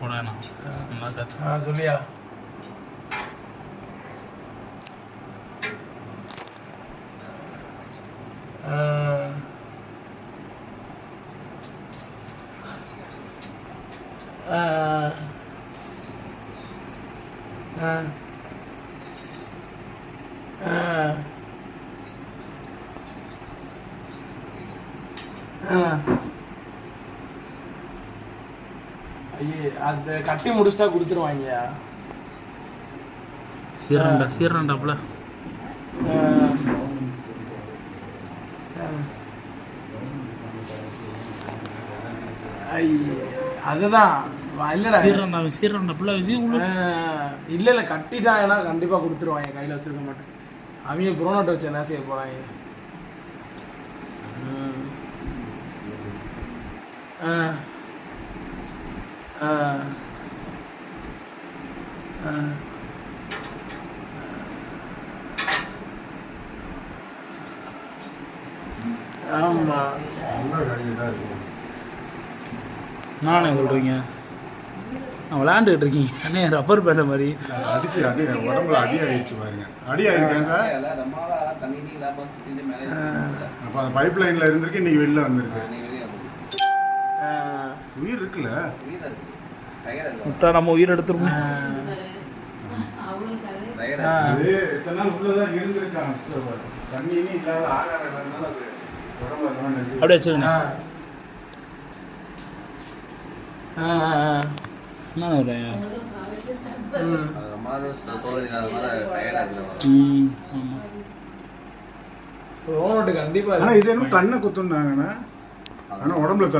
போடணும் நல்லா தான் ஆ சொல்லியா ஆ. அது கட்டி முடிச்சிட்டா கொடுத்துருவாங்க. சீரண்டா சீரண்டாப்புல அதுதான். இல்லடா. சீரண்டா சீரண்டாப்புல ஆ, இல்ல இல்ல கட்டிட்டாங்கன்னா கண்டிப்பா கொடுத்துருவாங்க கையில வச்சிருக்க மாட்டேன். அவங்க புரோனோட்டை வச்சு என்ன செய்ய போறாங்க. ஆ. ஆ. ஆ. ஆமா. நானே சொல்கிறீங்க நான் விளையாண்டுக்கிட்டு இருக்கீங்க அண்ணே ரப்பர் பேண்ட மாதிரி. அடிச்சு அடி உடம்புல அடி ஆயிடுச்சு பாருங்க. அடி ஆயிருக்கேன் சார்? அப்ப அந்த பைப் லைன்ல இருந்திருக்கு இன்னைக்கு வெளில வந்திருக்கு. உயிர் இருக்குல்ல? விட்டா நம்ம உயிர் எடுத்துருவோம். இத்தனை நாள் உள்ளதான் தண்ணியும் இல்லாத ஆகாரம் இல்லாதனால அது அப்படியே. என்ன இது என்ன கண்ணை குத்துனாங்கண்ணா ஆனா உடம்புல